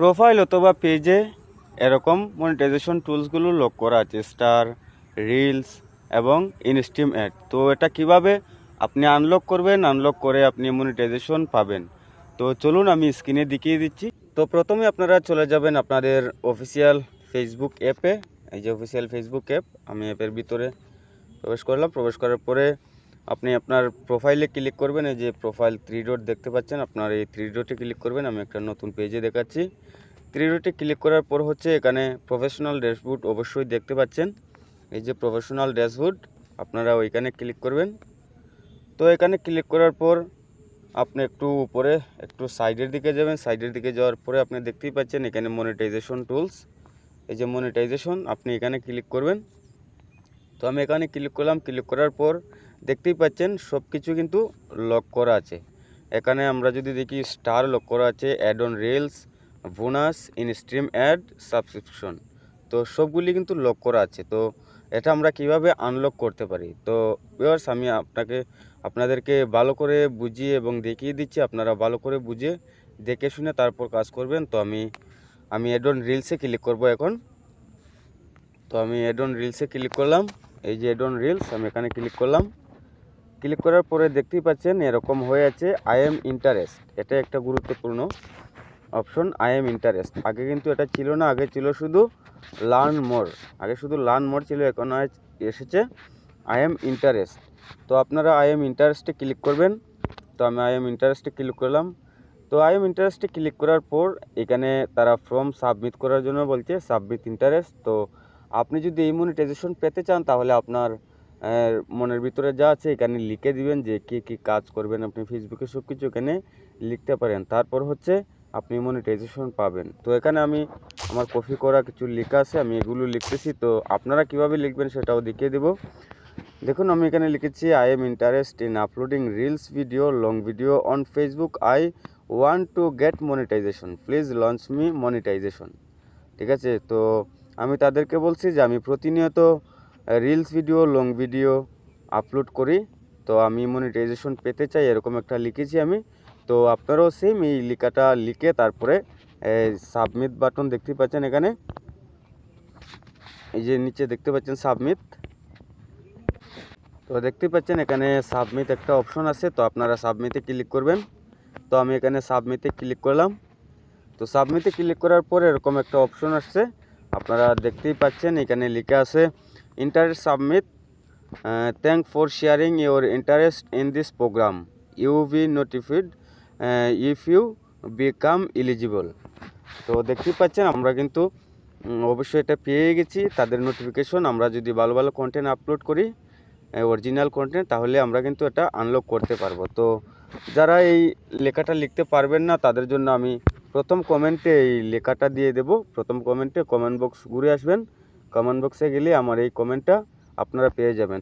Profile অথবা পেজে এরকম মনিটাইজেশন টুলসগুলো লক করা আছে স্টার রিলস এবং ইনস্টিম অ্যাড তো এটা কীভাবে আপনি আনলক করবেন আনলক করে আপনি মনিটাইজেশন পাবেন? তো চলুন আমি স্ক্রিনে দেখিয়ে দিচ্ছি। তো প্রথমে আপনারা চলে যাবেন আপনাদের অফিসিয়াল ফেসবুক অ্যাপে এই যে অফিসিয়াল ফেসবুক অ্যাপ আমি অ্যাপের ভিতরে প্রবেশ করলাম। প্রবেশ করার পরে আপনি আপনার প্রোফাইলে ক্লিক করবেন, এই যে প্রোফাইল থ্রি ডট দেখতে পাচ্ছেন, আপনার এই থ্রি ডটে ক্লিক করবেন, আমি একটা নতুন পেজে দেখাচ্ছি। থ্রি ডটে ক্লিক করার পর হচ্ছে এখানে প্রফেশনাল ড্যাশবোর্ড অবশ্যই দেখতে পাচ্ছেন। এই যে প্রফেশনাল ড্যাশবোর্ড আপনারা ওইখানে ক্লিক করবেন। তো এখানে ক্লিক করার পর আপনি একটু উপরে, একটু সাইডের দিকে যাবেন। সাইডের দিকে যাওয়ার পরে আপনি দেখতেই পাচ্ছেন এখানে মনিটাইজেশন টুলস এই যে মনিটাইজেশন আপনি এখানে ক্লিক করবেন। তো আমি এখানে ক্লিক করলাম। ক্লিক করার পর দেখতেই পাচ্ছেন সব কিছু কিন্তু লক করা আছে। এখানে আমরা যদি দেখি স্টার লক করা আছে ad on reels bonus in stream ad subscription তো সবগুলি কিন্তু লক করা আছে। তো এটা আমরা কীভাবে আনলক করতে পারি? তো ভিউয়ার্স আমি আপনাকে, আপনাদেরকে ভালো করে বুঝিয়ে এবং দেখিয়ে দিচ্ছি। আপনারা ভালো করে বুঝে দেখে শুনে তারপর কাজ করবেন। তো আমি আমি অ্যাড অন রিলসে ক্লিক করব এখন। তো আমি অ্যাড অন রিলসে ক্লিক করলাম। এই যে অ্যাড অন রিলস আমি এখানে ক্লিক করলাম। ক্লিক করার পরে দেখতেই পাচ্ছেন এরকম হয়ে আছে আই এম ইন্টারেস্ট এটা একটা গুরুত্বপূর্ণ অপশন আই এম ইন্টারেস্ট আগে কিন্তু এটা ছিল না, আগে ছিল শুধু লার্ন মোর আগে শুধু লার্ন মোর ছিল, এখন এসেছে আই এম ইন্টারেস্ট তো আপনারা আই এম ইন্টারেস্টে ক্লিক করবেন। তো আমি আই এম ইন্টারেস্টে ক্লিক করলাম। তো আই এম ইন্টারেস্টে ক্লিক করার পর এখানে তারা ফর্ম সাবমিট করার জন্য বলছে সাবমিট ইন্টারেস্ট তো আপনি যদি এই মনিটাইজেশন পেতে চান, তাহলে আপনার আহ, মনের ভিতরে যা আছে এখানে লিখে দিবেন যে কী কী কাজ করবেন আপনি ফেসবুকে সব কিছু এখানে লিখতে পারেন। তারপর হচ্ছে আপনি মনিটাইজেশন পাবেন। তো এখানে আমি আমার কপি করা কিছু লেখা আছে আমি এগুলো লিখতেছি। তো আপনারা কীভাবে লিখবেন সেটাও দেখিয়ে দেবো। দেখুন আমি এখানে লিখেছি I am interest in uploading reels video long video on Facebook I want to get monetization please launch me monetization ঠিক আছে? তো আমি তাদেরকে বলছি যে আমি প্রতিনিয়ত reels video long video upload করি। তো আমি মনিটাইজেশন পেতে চাই, এরকম একটা লিখেছি আমি। তো আপনারাও সেম এই লিখাটা লিখে তারপরে সাবমিট বাটন দেখতে পাচ্ছেন এখানে। এই যে নিচে দেখতে পাচ্ছেন সাবমিট তো দেখতে পাচ্ছেন এখানে সাবমিট একটা অপশন আছে, তো আপনারা সাবমিটে ক্লিক করবেন। তো আমি এখানে সাবমিটে ক্লিক করলাম। তো সাবমিটে ক্লিক করার পর এরকম একটা অপশন আসছে। আপনারা দেখতেই পাচ্ছেন এখানে লেখা আছে interest submit thank for sharing your interest in this program you be notified if you become eligible তো দেখতেই পাচ্ছেন, আমরা কিন্তু অবশ্যই এটা পেয়ে গেছি। তাদের নোটিফিকেশন আমরা যদি ভালো ভালো কন্টেন্ট আপলোড করি অরিজিনাল কন্টেন্ট তাহলে আমরা কিন্তু এটা আনলক করতে পারব। তো যারা এই লেখাটা লিখতে পারবেন না, তাদের জন্য আমি প্রথম কমেন্টে এই লেখাটা দিয়ে দেব। প্রথম কমেন্টে কমেন্ট বক্স ঘুরে আসবেন। কমেন্ট বক্সে গেলে আমার এই কমেন্টটা আপনারা পেয়ে যাবেন।